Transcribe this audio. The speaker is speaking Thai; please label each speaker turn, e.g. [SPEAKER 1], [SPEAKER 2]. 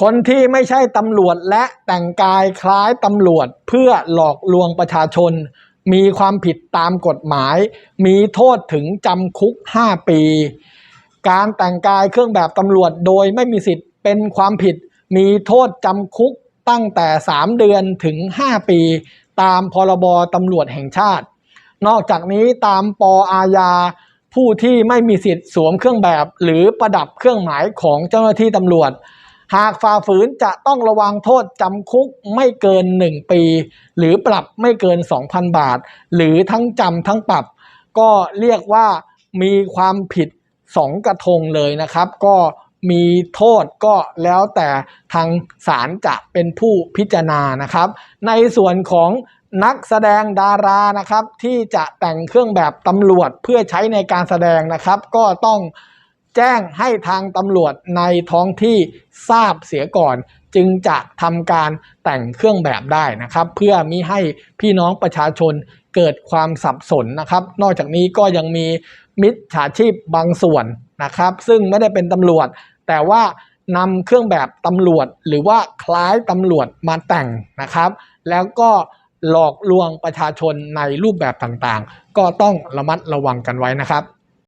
[SPEAKER 1] คนที่ไม่ใช่ตำรวจและแต่งกายคล้ายตำรวจเพื่อหลอกลวงประชาชน มีความผิดตามกฎหมาย มีโทษถึงจำคุก 5 ปี การแต่งกายเครื่องแบบตำรวจโดยไม่มีสิทธิ์เป็นความผิด มีโทษจำคุกตั้งแต่ 3 เดือนถึง 5 ปี ตามพรบตำรวจแห่งชาติ นอกจากนี้ตามปอาญาผู้ที่ไม่มีสิทธิ์สวมเครื่องแบบ หรือประดับเครื่องหมายของเจ้าหน้าที่ตำรวจ หากฝ่าฝืนจะต้องระวังโทษจำคุกไม่เกิน 1 ปี หรือปรับไม่เกิน 2,000 บาท หรือทั้งจำทั้งปรับ ก็เรียกว่ามีความผิด 2 กระทงเลยนะครับ ก็มีโทษก็แล้วแต่ทางศาลจะเป็นผู้พิจารณานะครับ ในส่วนของนักแสดงดารานะครับ ที่จะแต่งเครื่องแบบตำรวจเพื่อใช้ในการแสดงนะครับ ก็ต้อง แจ้งให้ทางตำรวจในท้องที่ทราบเสียก่อน จึงจะทำการแต่งเครื่องแบบได้นะครับ เพื่อมิให้พี่น้องประชาชนเกิดความสับสนนะครับ นอกจากนี้ก็ยังมีมิจฉาชีพบางส่วนนะครับ ซึ่งไม่ได้เป็นตำรวจ แต่ว่านำเครื่องแบบตำรวจ หรือว่าคล้ายตำรวจมาแต่งนะครับ แล้วก็หลอกลวงประชาชนในรูปแบบต่างๆ ก็ต้องระมัดระวังกันไว้นะครับ